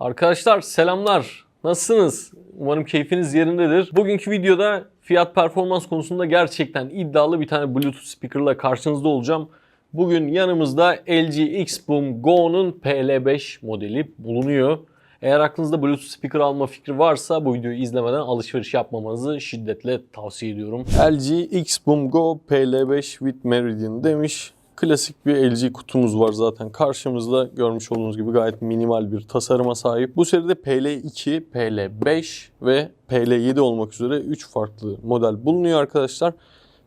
Arkadaşlar selamlar. Nasılsınız? Umarım keyfiniz yerindedir. Bugünkü videoda fiyat performans konusunda gerçekten iddialı bir tane Bluetooth speakerla karşınızda olacağım. Bugün yanımızda LG X-Boom Go'nun PL5 modeli bulunuyor. Eğer aklınızda Bluetooth speaker alma fikri varsa bu videoyu izlemeden alışveriş yapmamanızı şiddetle tavsiye ediyorum. LG X-Boom Go PL5 with Meridian demiş. Klasik bir LG kutumuz var zaten karşımızda. Görmüş olduğunuz gibi gayet minimal bir tasarıma sahip. Bu seride PL2, PL5 ve PL7 olmak üzere 3 farklı model bulunuyor arkadaşlar.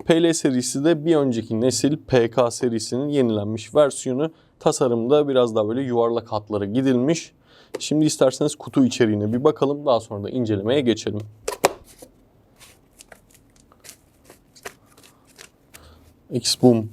PL serisi de bir önceki nesil PK serisinin yenilenmiş versiyonu. Tasarımda biraz daha böyle yuvarlak hatlara gidilmiş. Şimdi isterseniz kutu içeriğine bir bakalım. Daha sonra da incelemeye geçelim. X-Boom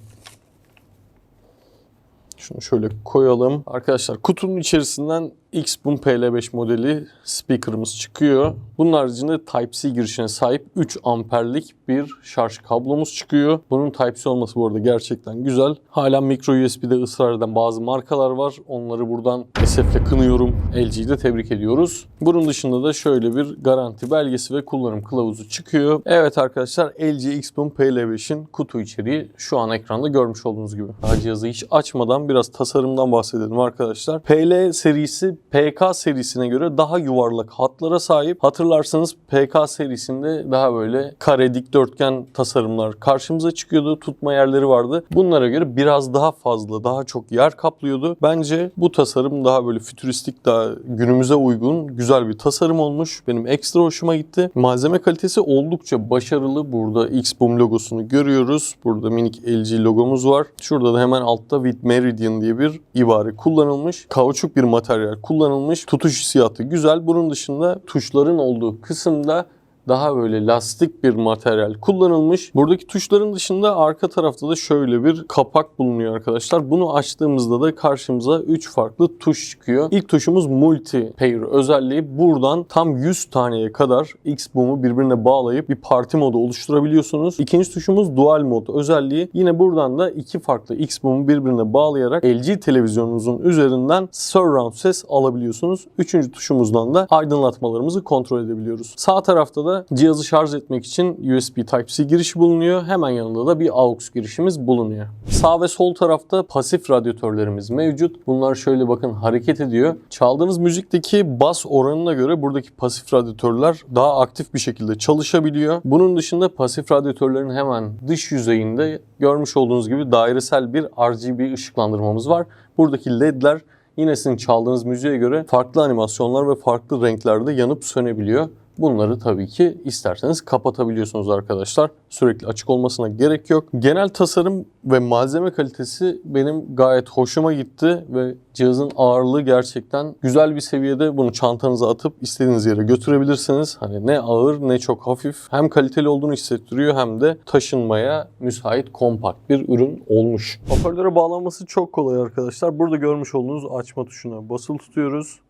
şunu şöyle koyalım. Arkadaşlar kutunun içerisinden X-Boom PL5 modeli speaker'ımız çıkıyor. Bunun haricinde Type-C girişine sahip 3 amperlik bir şarj kablomuz çıkıyor. Bunun Type-C olması bu arada gerçekten güzel. Hala micro USB'de ısrar eden bazı markalar var. Onları buradan esefle kınıyorum. LG'yi de tebrik ediyoruz. Bunun dışında da şöyle bir garanti belgesi ve kullanım kılavuzu çıkıyor. Evet arkadaşlar LG X-Boom PL5'in kutu içeriği şu an ekranda görmüş olduğunuz gibi. Daha cihazı hiç açmadan biraz tasarımdan bahsedelim arkadaşlar. PL serisi PK serisine göre daha yuvarlak hatlara sahip. Hatırlarsanız PK serisinde daha böyle kare dikdörtgen tasarımlar karşımıza çıkıyordu. Tutma yerleri vardı. Bunlara göre biraz daha fazla, daha çok yer kaplıyordu. Bence bu tasarım daha böyle fütüristik, daha günümüze uygun, güzel bir tasarım olmuş. Benim ekstra hoşuma gitti. Malzeme kalitesi oldukça başarılı. Burada X-Boom logosunu görüyoruz. Burada minik LG logomuz var. Şurada da hemen altta with Meridian diye bir ibare kullanılmış. Kauçuk bir materyal kullanılmış. Tutuş hissiyatı güzel. Bunun dışında tuşların olduğu kısımda daha böyle lastik bir materyal kullanılmış. Buradaki tuşların dışında arka tarafta da şöyle bir kapak bulunuyor arkadaşlar. Bunu açtığımızda da karşımıza 3 farklı tuş çıkıyor. İlk tuşumuz multi pair özelliği. Buradan tam 100 taneye kadar X-Boom'u birbirine bağlayıp bir parti modu oluşturabiliyorsunuz. İkinci tuşumuz dual mod özelliği. Yine buradan da iki farklı X-Boom'u birbirine bağlayarak LG televizyonunuzun üzerinden surround ses alabiliyorsunuz. Üçüncü tuşumuzdan da aydınlatmalarımızı kontrol edebiliyoruz. Sağ tarafta da cihazı şarj etmek için USB Type-C girişi bulunuyor. Hemen yanında da bir AUX girişimiz bulunuyor. Sağ ve sol tarafta pasif radyatörlerimiz mevcut. Bunlar şöyle bakın hareket ediyor. Çaldığınız müzikteki bas oranına göre buradaki pasif radyatörler daha aktif bir şekilde çalışabiliyor. Bunun dışında pasif radyatörlerin hemen dış yüzeyinde görmüş olduğunuz gibi dairesel bir RGB ışıklandırmamız var. Buradaki ledler yine sizin çaldığınız müziğe göre farklı animasyonlar ve farklı renklerde yanıp sönebiliyor. Bunları tabii ki isterseniz kapatabiliyorsunuz arkadaşlar. Sürekli açık olmasına gerek yok. Genel tasarım ve malzeme kalitesi benim gayet hoşuma gitti ve cihazın ağırlığı gerçekten güzel bir seviyede. Bunu çantanıza atıp istediğiniz yere götürebilirsiniz. Hani ne ağır ne çok hafif. Hem kaliteli olduğunu hissettiriyor hem de taşınmaya müsait kompakt bir ürün olmuş. Hoparlöre bağlanması çok kolay arkadaşlar. Burada görmüş olduğunuz açma tuşuna basılı tutuyoruz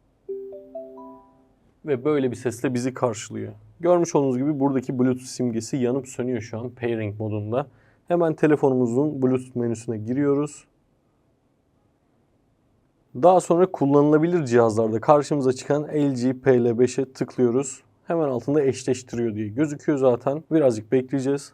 ve böyle bir sesle bizi karşılıyor. Görmüş olduğunuz gibi buradaki Bluetooth simgesi yanıp sönüyor şu an pairing modunda. Hemen telefonumuzun Bluetooth menüsüne giriyoruz. Daha sonra kullanılabilir cihazlarda karşımıza çıkan LG PL5'e tıklıyoruz. Hemen altında eşleştiriyor diye gözüküyor zaten. Birazcık bekleyeceğiz.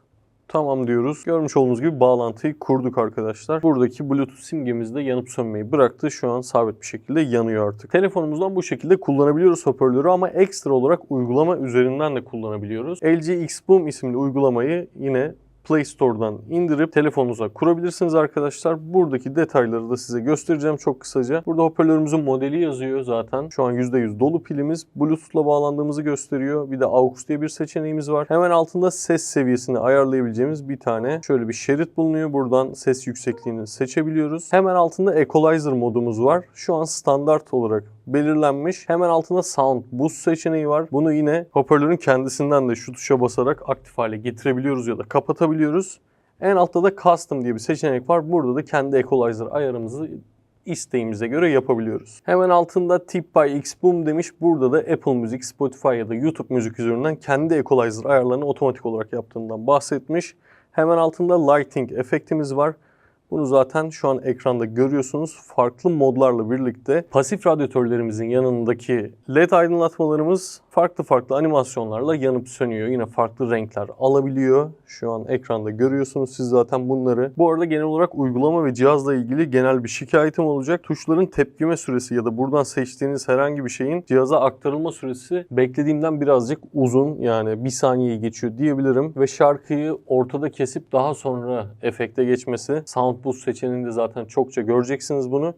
Tamam diyoruz. Görmüş olduğunuz gibi bağlantıyı kurduk arkadaşlar. Buradaki Bluetooth simgemiz de yanıp sönmeyi bıraktı. Şu an sabit bir şekilde yanıyor artık. Telefonumuzdan bu şekilde kullanabiliyoruz hoparlörü ama ekstra olarak uygulama üzerinden de kullanabiliyoruz. LG X-Boom isimli uygulamayı yine Play Store'dan indirip telefonunuza kurabilirsiniz arkadaşlar. Buradaki detayları da size göstereceğim çok kısaca. Burada hoparlörümüzün modeli yazıyor zaten. Şu an %100 dolu pilimiz. Bluetooth'la bağlandığımızı gösteriyor. Bir de AUX diye bir seçeneğimiz var. Hemen altında ses seviyesini ayarlayabileceğimiz bir tane şöyle bir şerit bulunuyor. Buradan ses yüksekliğini seçebiliyoruz. Hemen altında Equalizer modumuz var. Şu an standart olarak belirlenmiş. Hemen altında Sound Boost seçeneği var. Bunu yine hoparlörün kendisinden de şu tuşa basarak aktif hale getirebiliyoruz ya da kapatabiliyoruz. En altta da Custom diye bir seçenek var. Burada da kendi equalizer ayarımızı isteğimize göre yapabiliyoruz. Hemen altında Tip by X-Boom demiş. Burada da Apple Müzik, Spotify ya da YouTube Müzik üzerinden kendi equalizer ayarlarını otomatik olarak yaptığından bahsetmiş. Hemen altında Lighting efektimiz var. Bunu zaten şu an ekranda görüyorsunuz. Farklı modlarla birlikte pasif radyatörlerimizin yanındaki led aydınlatmalarımız farklı farklı animasyonlarla yanıp sönüyor. Yine farklı renkler alabiliyor. Şu an ekranda görüyorsunuz siz zaten bunları. Bu arada genel olarak uygulama ve cihazla ilgili genel bir şikayetim olacak. Tuşların tepkime süresi ya da buradan seçtiğiniz herhangi bir şeyin cihaza aktarılma süresi beklediğimden birazcık uzun. Yani bir saniyeyi geçiyor diyebilirim. Ve şarkıyı ortada kesip daha sonra efekte geçmesi. Sound Boost seçeneğinde zaten çokça göreceksiniz bunu.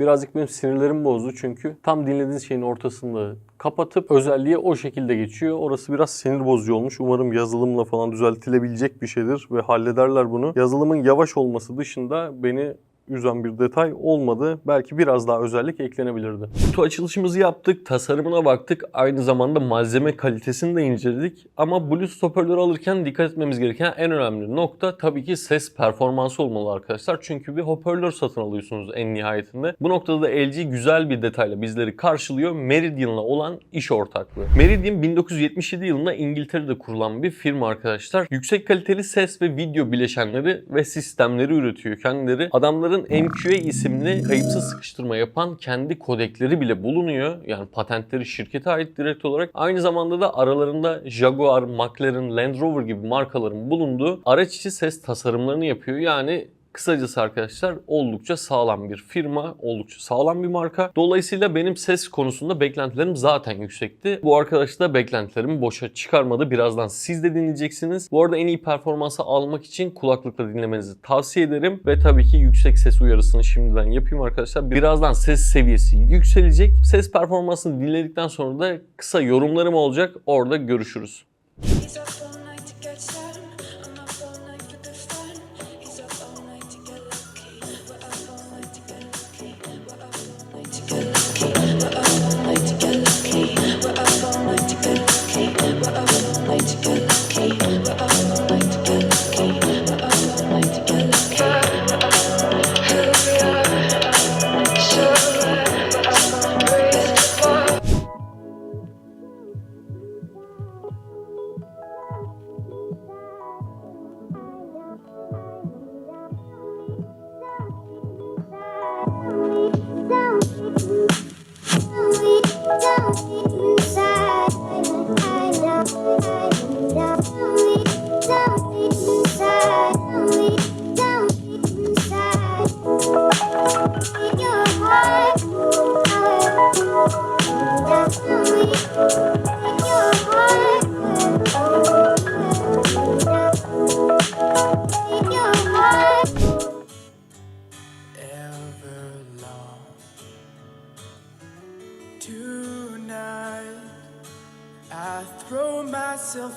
Birazcık benim sinirlerim bozdu çünkü tam dinlediğiniz şeyin ortasında kapatıp özelliğe o şekilde geçiyor. Orası biraz sinir bozucu olmuş. Umarım yazılımla falan düzeltilebilecek bir şeydir ve hallederler bunu. Yazılımın yavaş olması dışında beni üzen bir detay olmadı. Belki biraz daha özellik eklenebilirdi. Kutu açılışımızı yaptık, tasarımına baktık. Aynı zamanda malzeme kalitesini de inceledik. Ama Bluetooth hoparlörü alırken dikkat etmemiz gereken en önemli nokta tabii ki ses performansı olmalı arkadaşlar. Çünkü bir hoparlör satın alıyorsunuz en nihayetinde. Bu noktada da LG güzel bir detayla bizleri karşılıyor. Meridian'la olan iş ortaklığı. Meridian 1977 yılında İngiltere'de kurulan bir firma arkadaşlar. Yüksek kaliteli ses ve video bileşenleri ve sistemleri üretiyor kendileri. Adamların MQA isimli kayıpsız sıkıştırma yapan kendi kodekleri bile bulunuyor. Yani patentleri şirkete ait direkt olarak. Aynı zamanda da aralarında Jaguar, McLaren, Land Rover gibi markaların bulunduğu araç içi ses tasarımlarını yapıyor. Yani Kısacası arkadaşlar oldukça sağlam bir firma, oldukça sağlam bir marka. Dolayısıyla benim ses konusunda beklentilerim zaten yüksekti. Bu arkadaş da beklentilerimi boşa çıkarmadı. Birazdan siz de dinleyeceksiniz. Bu arada en iyi performansı almak için kulaklıkla dinlemenizi tavsiye ederim. Ve tabii ki yüksek ses uyarısını şimdiden yapayım arkadaşlar. Birazdan ses seviyesi yükselecek. Ses performansını dinledikten sonra da kısa yorumlarım olacak. Orada görüşürüz.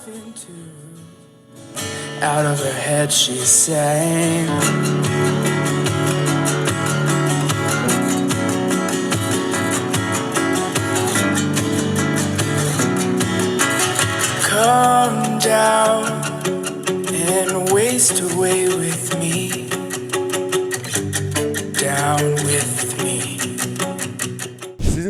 Into. Out of her head, she sang. Down and waste away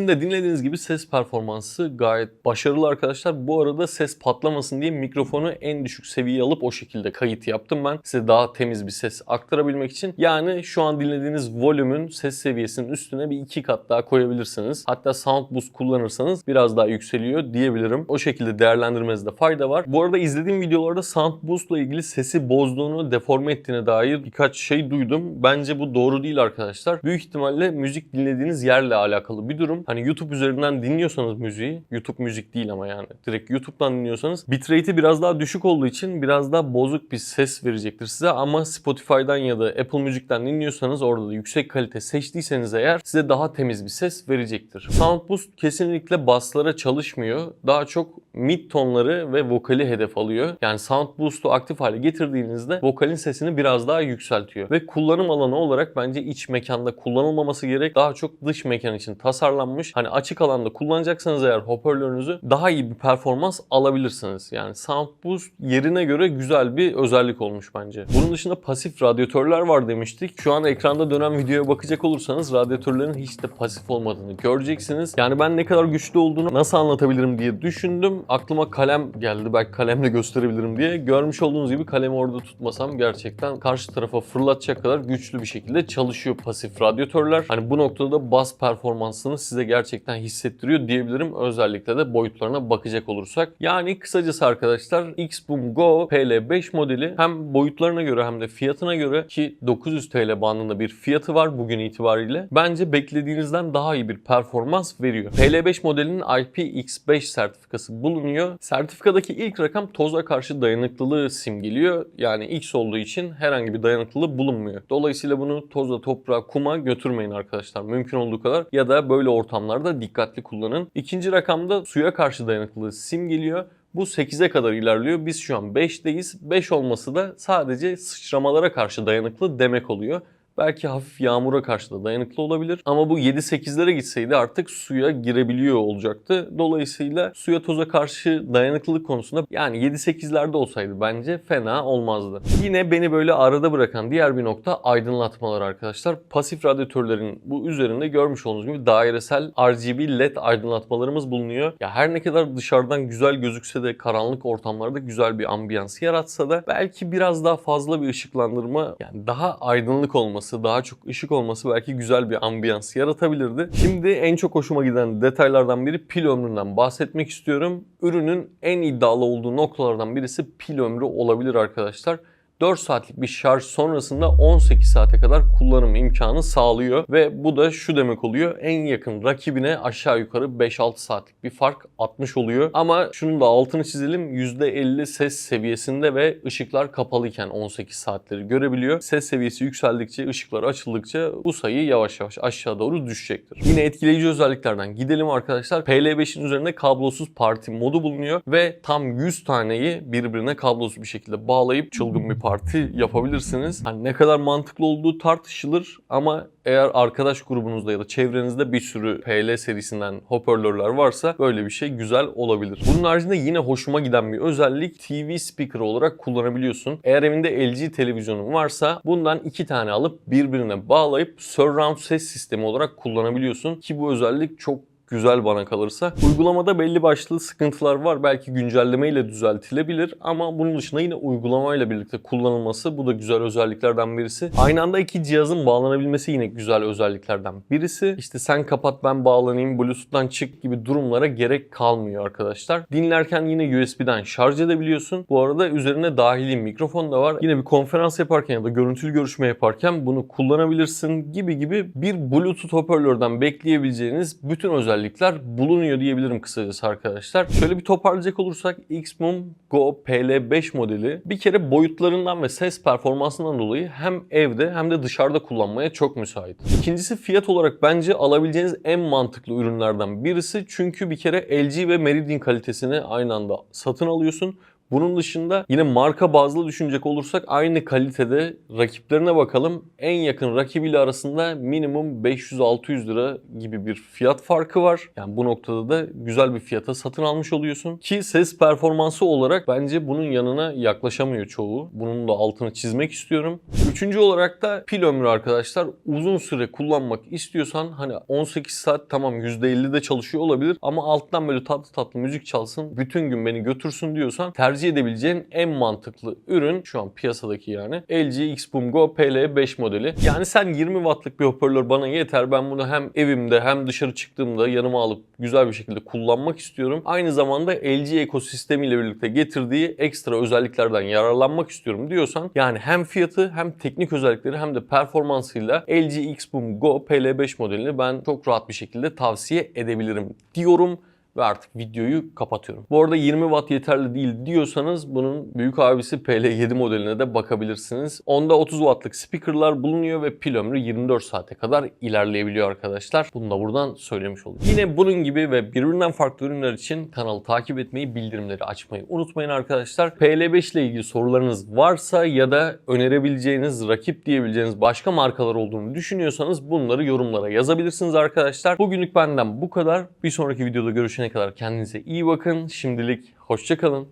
de dinlediğiniz gibi ses performansı gayet başarılı arkadaşlar. Bu arada ses patlamasın diye mikrofonu en düşük seviyeye alıp o şekilde kayıt yaptım ben. Size daha temiz bir ses aktarabilmek için. Yani şu an dinlediğiniz volümün ses seviyesinin üstüne bir iki kat daha koyabilirsiniz. Hatta Sound Boost kullanırsanız biraz daha yükseliyor diyebilirim. O şekilde değerlendirmenizde fayda var. Bu arada izlediğim videolarda Sound Boost ile ilgili sesi bozduğunu, deforme ettiğine dair birkaç şey duydum. Bence bu doğru değil arkadaşlar. Büyük ihtimalle müzik dinlediğiniz yerle alakalı bir durum. Hani YouTube üzerinden dinliyorsanız müziği, YouTube müzik değil ama yani direkt YouTube'dan dinliyorsanız bitrate'i biraz daha düşük olduğu için biraz daha bozuk bir ses verecektir size ama Spotify'dan ya da Apple Müzik'ten dinliyorsanız orada da yüksek kalite seçtiyseniz eğer size daha temiz bir ses verecektir. Sound Boost kesinlikle basslara çalışmıyor. Daha çok mid tonları ve vokali hedef alıyor. Yani Sound Boost'u aktif hale getirdiğinizde vokalin sesini biraz daha yükseltiyor. Ve kullanım alanı olarak bence iç mekanda kullanılmaması gerek. Daha çok dış mekan için tasarlanmış. Hani açık alanda kullanacaksanız eğer hoparlörünüzü daha iyi bir performans alabilirsiniz. Yani Sound Boost yerine göre güzel bir özellik olmuş bence. Bunun dışında pasif radyatörler var demiştik. Şu an ekranda dönen videoya bakacak olursanız radyatörlerin hiç de pasif olmadığını göreceksiniz. Yani ben ne kadar güçlü olduğunu nasıl anlatabilirim diye düşündüm. Aklıma kalem geldi. Belki kalemle gösterebilirim diye. Görmüş olduğunuz gibi kalemi orada tutmasam gerçekten karşı tarafa fırlatacak kadar güçlü bir şekilde çalışıyor pasif radyatörler. Hani bu noktada da bas performansını size gerçekten hissettiriyor diyebilirim. Özellikle de boyutlarına bakacak olursak. Yani kısacası arkadaşlar Xboom Go PL5 modeli hem boyutlarına göre hem de fiyatına göre ki 900 TL bandında bir fiyatı var bugün itibariyle. Bence beklediğinizden daha iyi bir performans veriyor. PL5 modelinin IPX5 sertifikası bulunuyor. Sertifikadaki ilk rakam toza karşı dayanıklılığı simgeliyor. Yani X olduğu için herhangi bir dayanıklılığı bulunmuyor. Dolayısıyla bunu toza, toprağa, kuma götürmeyin arkadaşlar. Mümkün olduğu kadar ya da böyle ortamlarda dikkatli kullanın. İkinci rakamda suya karşı dayanıklılığı simgeliyor. Bu 8'e kadar ilerliyor. Biz şu an 5'teyiz. 5 olması da sadece sıçramalara karşı dayanıklı demek oluyor. Belki hafif yağmura karşı da dayanıklı olabilir. Ama bu 7-8'lere gitseydi artık suya girebiliyor olacaktı. Dolayısıyla suya toza karşı dayanıklılık konusunda yani 7-8'lerde olsaydı bence fena olmazdı. Yine beni böyle arada bırakan diğer bir nokta aydınlatmalar arkadaşlar. Pasif radyatörlerin bu üzerinde görmüş olduğunuz gibi dairesel RGB LED aydınlatmalarımız bulunuyor. Ya her ne kadar dışarıdan güzel gözükse de karanlık ortamlarda güzel bir ambiyans yaratsa da belki biraz daha fazla bir ışıklandırma yani daha aydınlık olması, daha çok ışık olması belki güzel bir ambiyans yaratabilirdi. Şimdi en çok hoşuma giden detaylardan biri pil ömründen bahsetmek istiyorum. Ürünün en iddialı olduğu noktalardan birisi pil ömrü olabilir arkadaşlar. 4 saatlik bir şarj sonrasında 18 saate kadar kullanım imkanı sağlıyor ve bu da şu demek oluyor. En yakın rakibine aşağı yukarı 5-6 saatlik bir fark atmış oluyor. Ama şunun da altını çizelim. %50 ses seviyesinde ve ışıklar kapalıyken 18 saatleri görebiliyor. Ses seviyesi yükseldikçe, ışıklar açıldıkça bu sayı yavaş yavaş aşağı doğru düşecektir. Yine etkileyici özelliklerden gidelim arkadaşlar. PL5'in üzerinde kablosuz parti modu bulunuyor ve tam 100 taneyi birbirine kablosuz bir şekilde bağlayıp çılgın bir parti yapabilirsiniz. Hani ne kadar mantıklı olduğu tartışılır ama eğer arkadaş grubunuzda ya da çevrenizde bir sürü PL serisinden hoparlörler varsa böyle bir şey güzel olabilir. Bunun haricinde yine hoşuma giden bir özellik TV speaker olarak kullanabiliyorsun. Eğer evinde LG televizyonun varsa bundan iki tane alıp birbirine bağlayıp surround ses sistemi olarak kullanabiliyorsun ki bu özellik çok güzel bana kalırsa. Uygulamada belli başlı sıkıntılar var. Belki güncellemeyle düzeltilebilir ama bunun dışında yine uygulamayla birlikte kullanılması bu da güzel özelliklerden birisi. Aynı anda iki cihazın bağlanabilmesi yine güzel özelliklerden birisi. İşte sen kapat ben bağlanayım, Bluetooth'tan çık gibi durumlara gerek kalmıyor arkadaşlar. Dinlerken yine USB'den şarj edebiliyorsun. Bu arada üzerine dahili mikrofon da var. Yine bir konferans yaparken ya da görüntülü görüşme yaparken bunu kullanabilirsin gibi gibi bir Bluetooth hoparlörden bekleyebileceğiniz bütün özellikler bulunuyor diyebilirim kısacası arkadaşlar. Şöyle bir toparlayacak olursak Xmum Go PL5 modeli bir kere boyutlarından ve ses performansından dolayı hem evde hem de dışarıda kullanmaya çok müsait. İkincisi fiyat olarak bence alabileceğiniz en mantıklı ürünlerden birisi. Çünkü bir kere LG ve Meridian kalitesini aynı anda satın alıyorsun. Bunun dışında yine marka bazlı düşünecek olursak aynı kalitede rakiplerine bakalım. En yakın rakibiyle arasında minimum 500-600 lira gibi bir fiyat farkı var. Yani bu noktada da güzel bir fiyata satın almış oluyorsun. Ki ses performansı olarak bence bunun yanına yaklaşamıyor çoğu. Bunun da altını çizmek istiyorum. Üçüncü olarak da pil ömrü arkadaşlar. Uzun süre kullanmak istiyorsan hani 18 saat tamam %50 de çalışıyor olabilir ama alttan böyle tatlı tatlı müzik çalsın bütün gün beni götürsün diyorsan tercih edebileceğin en mantıklı ürün şu an piyasadaki yani LG Xboom Go PL5 modeli. Yani sen 20 wattlık bir hoparlör bana yeter ben bunu hem evimde hem dışarı çıktığımda yanıma alıp güzel bir şekilde kullanmak istiyorum. Aynı zamanda LG ekosistemiyle birlikte getirdiği ekstra özelliklerden yararlanmak istiyorum diyorsan yani hem fiyatı hem teknik özellikleri hem de performansıyla LG Xboom Go PL5 modelini ben çok rahat bir şekilde tavsiye edebilirim diyorum ve artık videoyu kapatıyorum. Bu arada 20 watt yeterli değil diyorsanız bunun büyük abisi PL7 modeline de bakabilirsiniz. Onda 30 wattlık speakerlar bulunuyor ve pil ömrü 24 saate kadar ilerleyebiliyor arkadaşlar. Bunu da buradan söylemiş olayım. Yine bunun gibi ve birbirinden farklı ürünler için kanalı takip etmeyi, bildirimleri açmayı unutmayın arkadaşlar. PL5 ile ilgili sorularınız varsa ya da önerebileceğiniz, rakip diyebileceğiniz başka markalar olduğunu düşünüyorsanız bunları yorumlara yazabilirsiniz arkadaşlar. Bugünlük benden bu kadar. Bir sonraki videoda görüşene kadar kendinize iyi bakın. Şimdilik hoşçakalın.